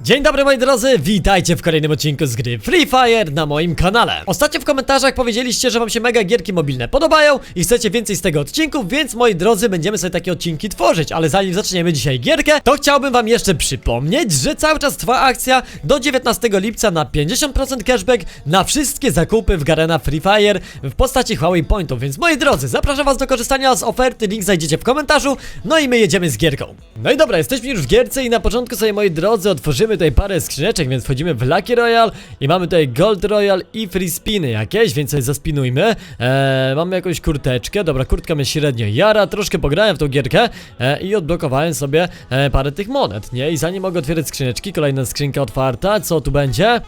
Dzień dobry moi drodzy, witajcie w kolejnym odcinku z gry Free Fire na moim kanale. Ostatnio w komentarzach powiedzieliście, że wam się mega gierki mobilne podobają i chcecie więcej z tego odcinku, więc moi drodzy będziemy sobie takie odcinki tworzyć, ale zanim zaczniemy dzisiaj gierkę, to chciałbym wam jeszcze przypomnieć, że cały czas trwa akcja do 19 lipca na 50% cashback na wszystkie zakupy w Garena Free Fire w postaci Huawei Pointów, więc moi drodzy, zapraszam was do korzystania z oferty, link znajdziecie w komentarzu, no i my jedziemy z gierką. No i dobra, jesteśmy już w gierce i na początku sobie moi drodzy otworzymy tutaj parę skrzyneczek, więc wchodzimy w Lucky Royal i mamy tutaj Gold Royal i Free Spiny jakieś, więc sobie zaspinujmy. Eee, mamy jakąś kurteczkę, dobra, kurtka mnie średnio jara, troszkę pograłem w tą gierkę e, i odblokowałem sobie e, parę tych monet, nie? I zanim mogę otwierać skrzyneczki, kolejna skrzynka otwarta, co tu będzie?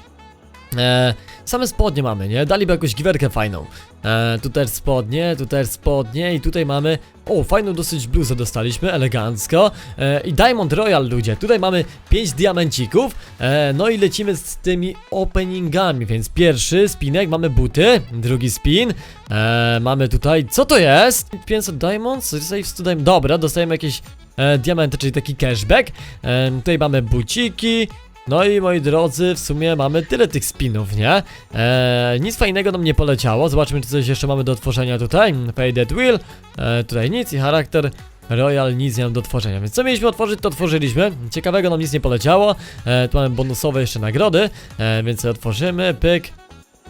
E, same spodnie mamy, nie? Daliby jakąś giwerkę fajną. E, tu też spodnie, tu też spodnie i tutaj mamy... O, fajną dosyć bluzę dostaliśmy, elegancko. E, I Diamond Royal, ludzie. Tutaj mamy 5 diamencików. E, no i lecimy z tymi openingami, więc pierwszy spinek, mamy buty, drugi spin. E, mamy tutaj... Co to jest? 500 diamonds? Save 100 diamonds. Dobra, dostajemy jakieś e, diamenty, czyli taki cashback. E, tutaj mamy buciki. No i moi drodzy, w sumie mamy tyle tych spinów, nie? Eee, nic fajnego nam nie poleciało. Zobaczmy, czy coś jeszcze mamy do tworzenia tutaj. Faded Wheel, eee, tutaj nic i charakter. Royal nic nie mam do tworzenia, więc co mieliśmy otworzyć, to otworzyliśmy. Ciekawego nam nic nie poleciało. Eee, tu mamy bonusowe jeszcze nagrody, eee, więc otworzymy. Pyk,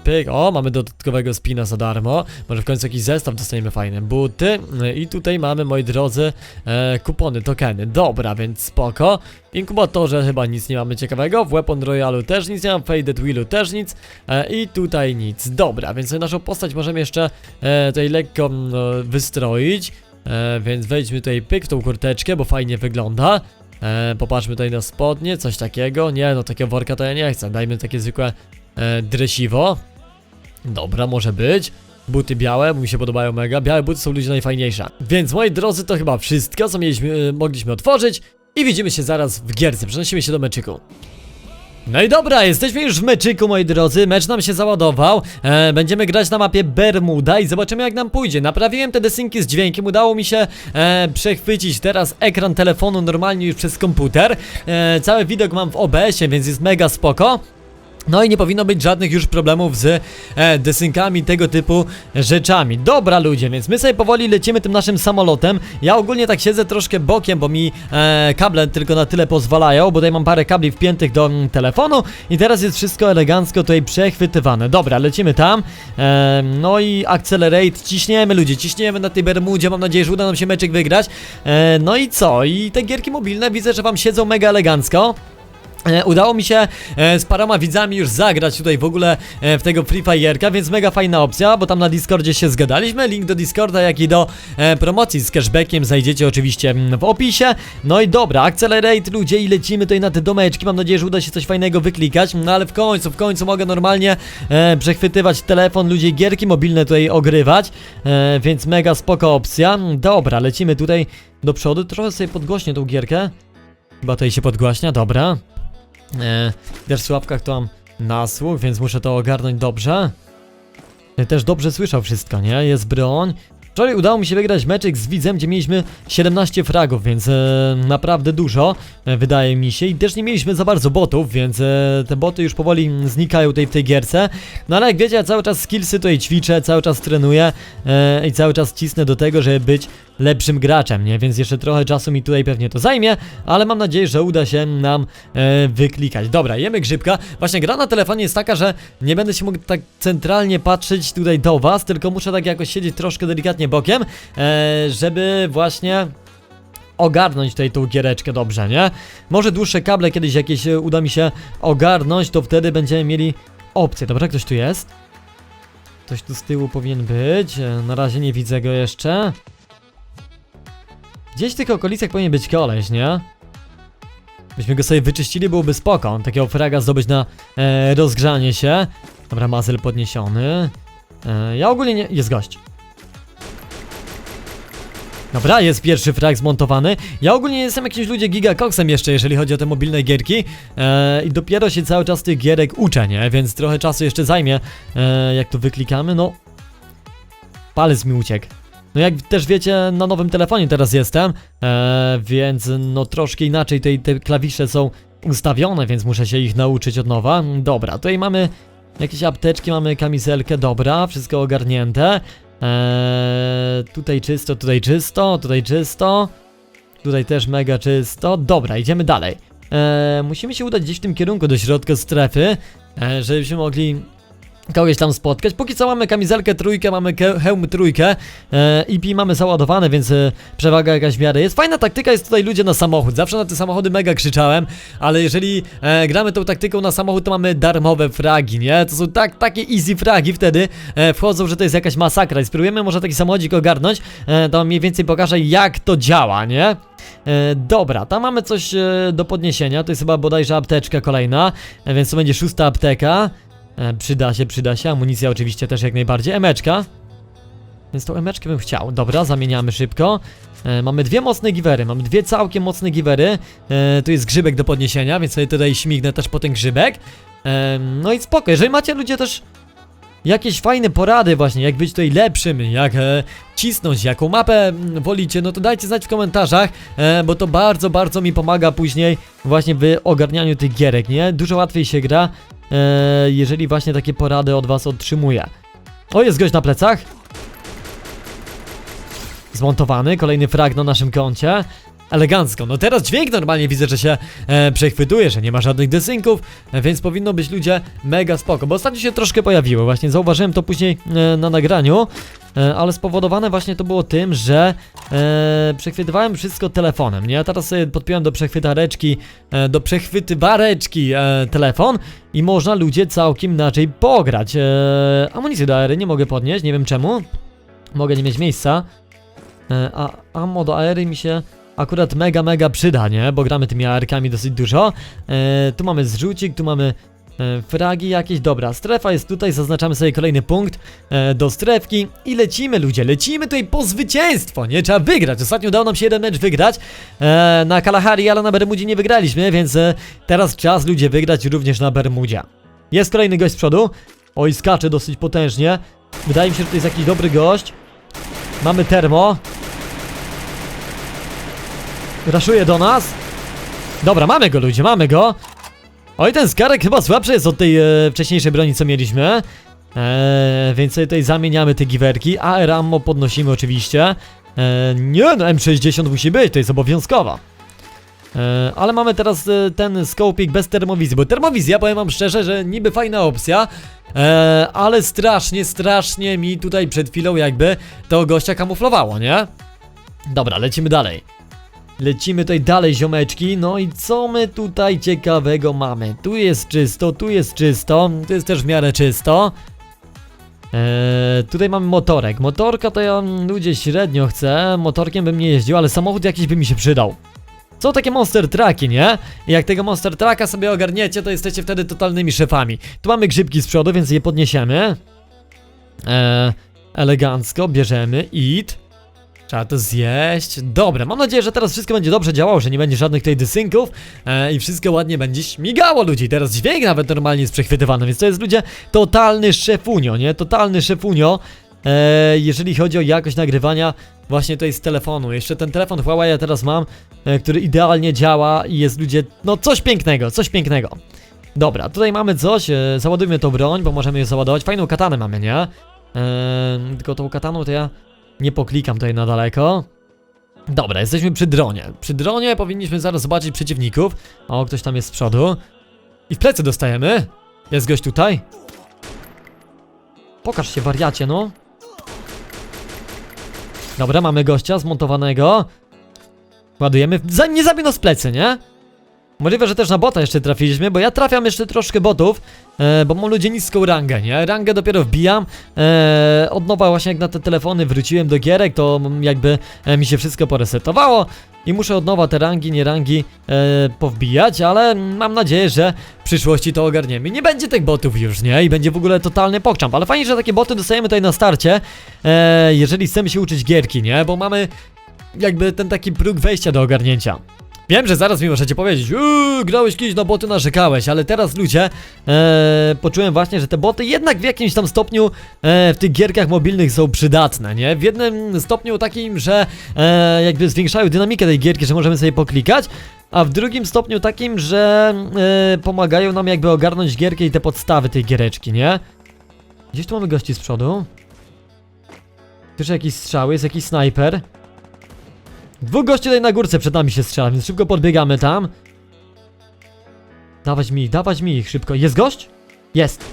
Pyk, o, mamy dodatkowego spina za darmo. Może w końcu jakiś zestaw dostaniemy fajne buty. I tutaj mamy, moi drodzy, e, kupony, tokeny. Dobra, więc spoko. Inkubatorze chyba nic nie mamy ciekawego. W Weapon Royalu też nic nie mam. Faded Wheelu też nic. E, I tutaj nic. Dobra, więc naszą postać możemy jeszcze e, tutaj lekko no, wystroić. E, więc wejdźmy tutaj pyk w tą kurteczkę, bo fajnie wygląda. E, popatrzmy tutaj na spodnie, coś takiego. Nie, no takiego worka to ja nie chcę. Dajmy takie zwykłe e, dresiwo. Dobra, może być. Buty białe, mi się podobają mega. Białe buty są ludzie najfajniejsze. Więc moi drodzy, to chyba wszystko, co mieliśmy, e, mogliśmy otworzyć. I widzimy się zaraz w gierce. Przenosimy się do meczyku. No i dobra, jesteśmy już w meczyku, moi drodzy. Mecz nam się załadował. E, będziemy grać na mapie Bermuda i zobaczymy, jak nam pójdzie. Naprawiłem te desynki z dźwiękiem. Udało mi się e, przechwycić teraz ekran telefonu normalnie już przez komputer. E, cały widok mam w OBS-ie, więc jest mega spoko. No i nie powinno być żadnych już problemów z e, desynkami, tego typu rzeczami. Dobra ludzie, więc my sobie powoli lecimy tym naszym samolotem. Ja ogólnie tak siedzę troszkę bokiem, bo mi e, kable tylko na tyle pozwalają, bo tutaj mam parę kabli wpiętych do mm, telefonu i teraz jest wszystko elegancko tutaj przechwytywane. Dobra, lecimy tam. E, no i accelerate, ciśniemy ludzie, ciśniemy na tej Bermudzie, mam nadzieję, że uda nam się meczek wygrać. E, no i co? I te gierki mobilne widzę, że wam siedzą mega elegancko. E, Udało mi się e, z paroma widzami już zagrać tutaj w ogóle e, w tego Free Fire'ka, więc mega fajna opcja, bo tam na Discordzie się zgadaliśmy. Link do Discorda, jak i do promocji z cashbackiem znajdziecie oczywiście mm, w opisie. No i dobra, accelerate ludzie i lecimy tutaj na te domeczki. Mam nadzieję, że uda się coś fajnego wyklikać, no ale w końcu, w końcu mogę normalnie przechwytywać telefon, ludzie gierki mobilne tutaj ogrywać, więc mega spoko opcja. Dobra, lecimy tutaj do przodu, trochę sobie podgłośnię tą gierkę. Chyba tutaj się podgłaśnia, dobra. E, też w słuchawkach to mam nasłuch, więc muszę to ogarnąć dobrze. E, Też dobrze słyszał wszystko, nie? Jest broń. Wczoraj udało mi się wygrać meczek z widzem, gdzie mieliśmy 17 fragów, więc e, naprawdę dużo, e, wydaje mi się. I też nie mieliśmy za bardzo botów, więc e, te boty już powoli znikają tutaj w tej gierce. No ale jak wiecie, ja cały czas skillsy tutaj ćwiczę, cały czas trenuję e, i cały czas cisnę do tego, żeby być lepszym graczem, nie? Więc jeszcze trochę czasu mi tutaj pewnie to zajmie, ale mam nadzieję, że uda się nam e, wyklikać. Dobra, jemy grzybka. Właśnie gra na telefonie jest taka, że nie będę się mógł tak centralnie patrzeć tutaj do was, tylko muszę tak jakoś siedzieć troszkę delikatnie bokiem, e, żeby właśnie ogarnąć tutaj tą giereczkę dobrze, nie? Może dłuższe kable kiedyś jakieś e, uda mi się ogarnąć, to wtedy będziemy mieli opcję. Dobra, ktoś tu jest? Ktoś tu z tyłu powinien być. e, Na razie nie widzę go jeszcze. Gdzieś w tych okolicach powinien być koleś, nie? Byśmy go sobie wyczyścili, byłoby spoko. Takiego fraga zdobyć na e, rozgrzanie się. Dobra, mazel podniesiony. E, ja ogólnie nie... Jest gość. Dobra, jest pierwszy frag zmontowany. Ja ogólnie jestem jakimś ludzie gigakoksem jeszcze, jeżeli chodzi o te mobilne gierki. E, I dopiero się cały czas tych gierek uczę, nie? Więc trochę czasu jeszcze zajmie, e, jak to wyklikamy. No, palec mi uciekł. No jak też wiecie, na nowym telefonie teraz jestem, e, więc no troszkę inaczej tej, te klawisze są ustawione, więc muszę się ich nauczyć od nowa. Dobra, tutaj mamy jakieś apteczki, mamy kamizelkę, dobra, wszystko ogarnięte. Eee, tutaj czysto, tutaj czysto, tutaj czysto. Tutaj też mega czysto. Dobra, idziemy dalej. Eee, musimy się udać gdzieś w tym kierunku do środka strefy, e, żebyśmy mogli kogoś tam spotkać. Póki co mamy kamizelkę trójkę, mamy hełm trójkę e, IP mamy załadowane, więc e, przewaga jakaś w jest. Fajna taktyka jest tutaj ludzie na samochód. Zawsze na te samochody mega krzyczałem, ale jeżeli e, gramy tą taktyką na samochód, to mamy darmowe fragi, nie? To są tak, takie easy fragi wtedy e, wchodzą, że to jest jakaś masakra. I spróbujemy może taki samochodzik ogarnąć, e, to mniej więcej pokażę jak to działa, nie? E, dobra, tam mamy coś e, do podniesienia, to jest chyba bodajże apteczka kolejna, e, więc to będzie szósta apteka. E, przyda się, przyda się. Amunicja oczywiście też jak najbardziej. Emeczka. Więc tą emeczkę bym chciał. Dobra, zamieniamy szybko. E, mamy dwie mocne giwery, mamy dwie całkiem mocne giwery. E, tu jest grzybek do podniesienia, więc sobie tutaj śmignę też po ten grzybek. E, no i spoko, jeżeli macie ludzie też jakieś fajne porady właśnie, jak być tutaj lepszym, jak e, cisnąć, jaką mapę wolicie, no to dajcie znać w komentarzach, e, bo to bardzo, bardzo mi pomaga później właśnie w ogarnianiu tych gierek, nie? Dużo łatwiej się gra, jeżeli właśnie takie porady od was otrzymuję. O, jest gość na plecach. Zmontowany, kolejny frag na naszym koncie. Elegancko, no teraz dźwięk normalnie widzę, że się e, przechwytuje, że nie ma żadnych desynków, e, więc powinno być ludzie mega spoko, bo ostatnio się troszkę pojawiły, właśnie zauważyłem to później e, na nagraniu, e, ale spowodowane właśnie to było tym, że e, przechwytywałem wszystko telefonem, nie? Teraz sobie podpiąłem do przechwytareczki, e, do przechwytywareczki e, telefon i można ludzie całkiem inaczej pograć. E, amunicję do aery nie mogę podnieść, nie wiem czemu, mogę nie mieć miejsca, e, a ammo do aery mi się akurat mega, mega przyda, nie? Bo gramy tymi AR-kami dosyć dużo. E, tu mamy zrzucik, tu mamy e, fragi jakieś. Dobra, strefa jest tutaj, zaznaczamy sobie kolejny punkt e, do strefki i lecimy ludzie, lecimy tutaj po zwycięstwo, nie? Trzeba wygrać. Ostatnio udało nam się jeden mecz wygrać e, na Kalahari, ale na Bermudzie nie wygraliśmy, więc e, teraz czas ludzie wygrać również na Bermudzie. Jest kolejny gość z przodu. Oj, skacze dosyć potężnie. Wydaje mi się, że to jest jakiś dobry gość. Mamy termo. Raszuje do nas. Dobra, mamy go ludzie, mamy go. Oj, ten skarek chyba słabszy jest od tej e, wcześniejszej broni, co mieliśmy. Eee, więc tutaj zamieniamy te giwerki. AR ammo podnosimy oczywiście. Eee, nie, no M60 musi być, to jest obowiązkowa. Eee, ale mamy teraz e, ten skopik bez termowizji, bo termowizja, powiem wam szczerze, że niby fajna opcja, eee, ale strasznie, strasznie mi tutaj przed chwilą jakby to gościa kamuflowało, nie? Dobra, lecimy dalej. Lecimy tutaj dalej, ziomeczki. No i co my tutaj ciekawego mamy? Tu jest czysto, tu jest czysto, tu jest też w miarę czysto. Eee, tutaj mamy motorek. Motorka to ja mm, ludzie średnio chcę. Motorkiem bym nie jeździł, ale samochód jakiś by mi się przydał. Są takie monster trucki, nie? I jak tego monster trucka sobie ogarniecie, to jesteście wtedy totalnymi szefami. Tu mamy grzybki z przodu, więc je podniesiemy. Eee, elegancko, bierzemy, it. Trzeba to zjeść. Dobra, mam nadzieję, że teraz wszystko będzie dobrze działało, że nie będzie żadnych tutaj dysynków e, i wszystko ładnie będzie śmigało ludzi. Teraz dźwięk nawet normalnie jest przechwytywany, więc to jest ludzie totalny szefunio, nie? Totalny szefunio. E, jeżeli chodzi o jakość nagrywania właśnie tutaj z telefonu. Jeszcze ten telefon Huawei ja teraz mam, e, który idealnie działa i jest ludzie, no coś pięknego, coś pięknego. Dobra, tutaj mamy coś, e, załadujmy tą broń, bo możemy ją załadować. Fajną katanę mamy, nie? E, tylko tą kataną to ja nie poklikam tutaj na daleko. Dobra, jesteśmy przy dronie. Przy dronie powinniśmy zaraz zobaczyć przeciwników. O, ktoś tam jest z przodu. I w plecy dostajemy. Jest gość tutaj. Pokaż się, wariacie, no. Dobra, mamy gościa zmontowanego. Ładujemy. Nie zabij nas w plecy, nie? Możliwe, że też na bota jeszcze trafiliśmy, bo ja trafiam jeszcze troszkę botów, e, bo mam ludzie niską rangę, nie? Rangę dopiero wbijam, e, od nowa właśnie jak na te telefony wróciłem do gierek, to jakby e, mi się wszystko poresetowało i muszę od nowa te rangi, nie rangi e, powbijać, ale mam nadzieję, że w przyszłości to ogarniemy. Nie będzie tych botów już, nie? I będzie w ogóle totalny pokczamp, ale fajnie, że takie boty dostajemy tutaj na starcie, e, jeżeli chcemy się uczyć gierki, nie? Bo mamy jakby ten taki próg wejścia do ogarnięcia. Wiem, że zaraz mi możecie powiedzieć, uuu, grałeś kiedyś na boty, narzekałeś, ale teraz ludzie, e, poczułem właśnie, że te boty jednak w jakimś tam stopniu e, w tych gierkach mobilnych są przydatne, nie? W jednym stopniu takim, że e, jakby zwiększają dynamikę tej gierki, że możemy sobie poklikać, a w drugim stopniu takim, że e, pomagają nam jakby ogarnąć gierkę i te podstawy tej giereczki, nie? Gdzieś tu mamy gości z przodu. Też jakiś strzały, jest jakiś snajper. Dwóch gości tutaj na górce przed nami się strzela, więc szybko podbiegamy tam. Dawać mi ich, dawać mi ich szybko. Jest gość? Jest.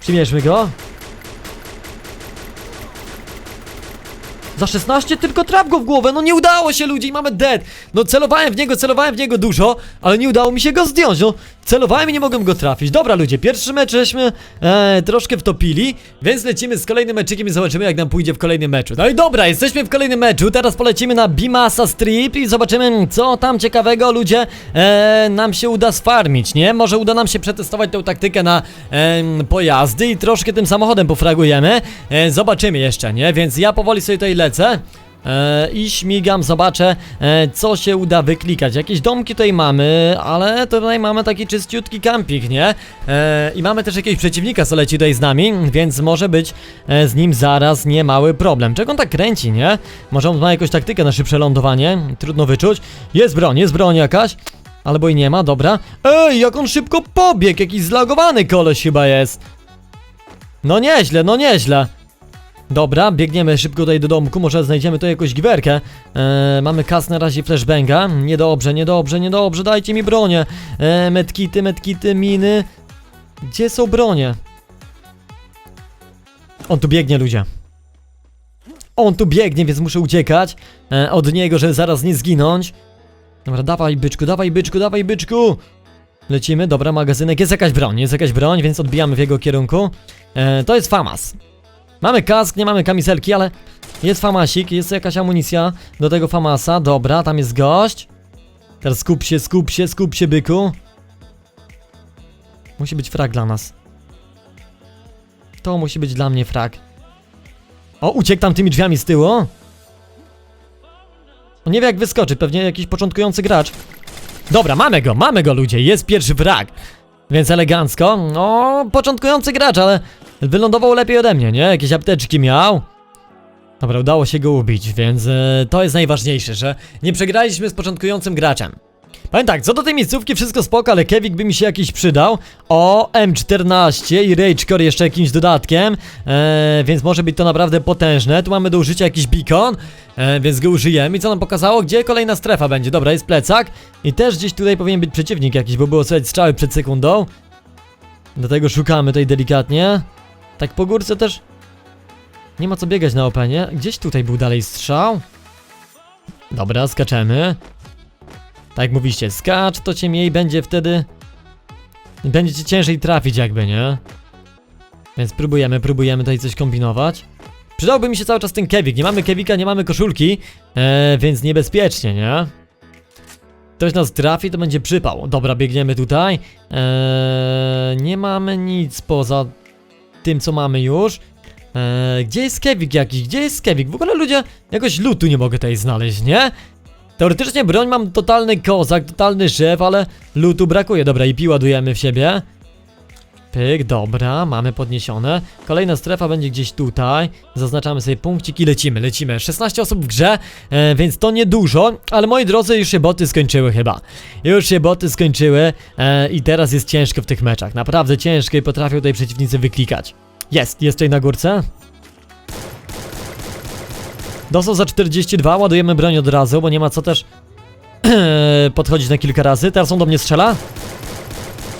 Przymierzmy go. Za 16 tylko traf go w głowę, no nie udało się ludzi mamy dead. No celowałem w niego, celowałem w niego dużo, ale nie udało mi się go zdjąć, no. Celowałem i nie mogłem go trafić. Dobra ludzie, pierwszy mecz żeśmy e, troszkę wtopili Więc lecimy z kolejnym meczykiem i zobaczymy jak nam pójdzie w kolejnym meczu. No i dobra, jesteśmy w kolejnym meczu, teraz polecimy na Bimasa Strip I zobaczymy co tam ciekawego ludzie e, nam się uda sfarmić, nie? Może uda nam się przetestować tą taktykę na em, pojazdy i troszkę tym samochodem pofragujemy. E, Zobaczymy jeszcze, nie? Więc ja powoli sobie tutaj lecę E, I śmigam, zobaczę e, co się uda wyklikać. Jakieś domki tutaj mamy, ale tutaj mamy taki czyściutki kampik, nie? E, I mamy też jakiegoś przeciwnika, co leci tutaj z nami Więc może być z nim zaraz niemały problem. Czego on tak kręci, nie? Może on ma jakąś taktykę na szybsze lądowanie? Trudno wyczuć. Jest broń, jest broń jakaś. Albo i nie ma, dobra. Ej, jak on szybko pobiegł, jakiś zlagowany koleś chyba jest. No nieźle, no nieźle Dobra, biegniemy szybko tutaj do domku, może znajdziemy tu jakąś giwerkę. Eee, Mamy kas na razie flashbanga. Niedobrze, niedobrze, niedobrze, dajcie mi bronię. Eee, Medkity, medkity, miny. Gdzie są bronie? On tu biegnie, ludzie. On tu biegnie, więc muszę uciekać eee, Od niego, żeby zaraz nie zginąć. Dobra, dawaj byczku, dawaj byczku, dawaj byczku. Lecimy, dobra, magazynek, jest jakaś broń, jest jakaś broń, więc odbijamy w jego kierunku. Eee, To jest FAMAS Mamy kask, nie mamy kamizelki, ale jest famasik, jest jakaś amunicja do tego famasa. Dobra, tam jest gość. Teraz skup się, skup się, skup się, byku. Musi być frag dla nas. To musi być dla mnie frag. O, uciekł tam tymi drzwiami z tyłu. On nie wie jak wyskoczyć, pewnie jakiś początkujący gracz. Dobra, mamy go, mamy go ludzie, jest pierwszy frag. Więc elegancko. No, początkujący gracz, ale wylądował lepiej ode mnie, nie? Jakieś apteczki miał. Dobra, udało się go ubić, więc e, to jest najważniejsze, że nie przegraliśmy z początkującym graczem. Powiem tak, co do tej miejscówki wszystko spoko, ale Kevik by mi się jakiś przydał. O, M14 i Ragecore jeszcze jakimś dodatkiem, e, więc może być to naprawdę potężne. Tu mamy do użycia jakiś beacon, e, więc go użyjemy. I co nam pokazało? Gdzie kolejna strefa będzie? Dobra, jest plecak i też gdzieś tutaj powinien być przeciwnik jakiś, bo było słychać strzały przed sekundą. Dlatego szukamy tutaj delikatnie. Tak po górce też nie ma co biegać na openie. Gdzieś tutaj był dalej strzał. Dobra, skaczemy. Tak mówiście, skacz, to cię mniej będzie wtedy... Będzie ci ciężej trafić jakby, nie? Więc próbujemy, próbujemy tutaj coś kombinować. Przydałby mi się cały czas ten kewik. Nie mamy kewika, nie mamy koszulki, e, więc niebezpiecznie, nie? Ktoś nas trafi, to będzie przypał. Dobra, biegniemy tutaj. Eee, nie mamy nic poza tym, co mamy już. Eee, gdzie jest kewik jakiś? Gdzie jest kewik? W ogóle ludzie, jakoś lutu nie mogę tutaj znaleźć, nie? Teoretycznie broń mam totalny kozak, totalny szef, ale lutu brakuje. Dobra, i ładujemy w siebie. Pyk, dobra, mamy podniesione. Kolejna strefa będzie gdzieś tutaj. Zaznaczamy sobie punkcik i lecimy, lecimy. 16 osób w grze, e, więc to niedużo, ale moi drodzy, już się boty skończyły chyba. Już się boty skończyły e, i teraz jest ciężko w tych meczach. Naprawdę ciężko i potrafią tutaj przeciwnicy wyklikać. Jest, jest tutaj na górce. Dostał za 42, ładujemy broń od razu, bo nie ma co też podchodzić na kilka razy. Teraz on do mnie strzela.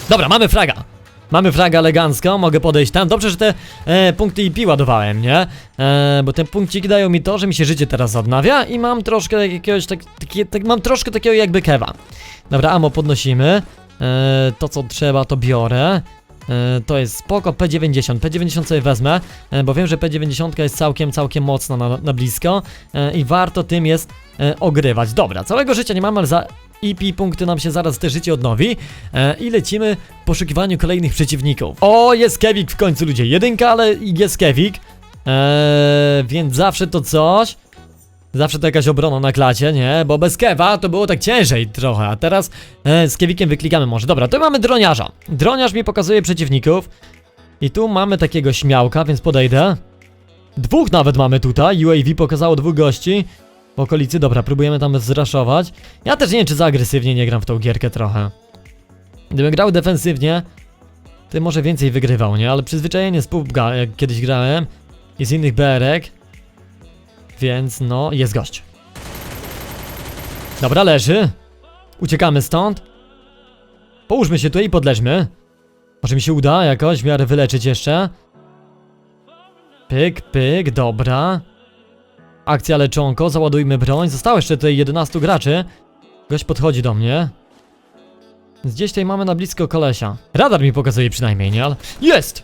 Dobra, mamy fraga. Mamy fraga elegancko, mogę podejść tam. Dobrze, że te e, punkty IP ładowałem, nie? E, bo te punkciki dają mi to, że mi się życie teraz odnawia i mam troszkę jakiegoś, tak, takie, tak, mam troszkę takiego jakby kewa. Dobra, amo podnosimy. E, to co trzeba to biorę. E, to jest spoko, P90, P90 sobie wezmę, e, bo wiem, że P90 jest całkiem, całkiem mocna na, na blisko e, i warto tym jest ogrywać. Dobra, całego życia nie mam, ale za IP punkty nam się zaraz te życie odnowi e, i lecimy w poszukiwaniu kolejnych przeciwników. O, jest Kevik w końcu ludzie, jedynka, ale jest Kevik, e, więc zawsze to coś. Zawsze to jakaś obrona na klacie, nie? Bo bez kewa to było tak ciężej trochę, a teraz e, z kewikiem wyklikamy może. Dobra, tu mamy droniarza. Droniarz mi pokazuje przeciwników. I tu mamy takiego śmiałka, więc podejdę. Dwóch nawet mamy tutaj. UAV pokazało dwóch gości. W okolicy. Dobra, próbujemy tam zraszować. Ja też nie wiem, czy za agresywnie nie gram w tą gierkę trochę. Gdybym grał defensywnie, to może więcej wygrywał, nie? Ale przyzwyczajenie z PUBG, jak kiedyś grałem, i z innych BR-ek, więc no, jest gość. Dobra, leży. Uciekamy stąd. Połóżmy się tutaj i podleżmy. Może mi się uda jakoś w miarę wyleczyć jeszcze. Pyk, pyk, dobra. Akcja leczonko, załadujmy broń. Zostało jeszcze tutaj 11 graczy. Gość podchodzi do mnie. Gdzieś tutaj mamy na blisko kolesia. Radar mi pokazuje przynajmniej, nie? Ale... Jest!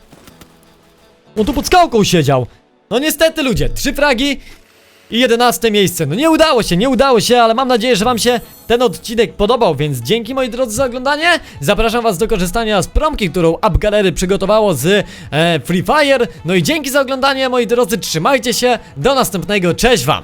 On tu pod skałką siedział! No niestety ludzie, trzy fragi i 11 miejsce. No nie udało się, nie udało się, ale mam nadzieję, że wam się ten odcinek podobał, więc dzięki moi drodzy za oglądanie. Zapraszam was do korzystania z promki, którą UpGalery przygotowało z e, Free Fire. No i dzięki za oglądanie moi drodzy, trzymajcie się, do następnego, cześć wam!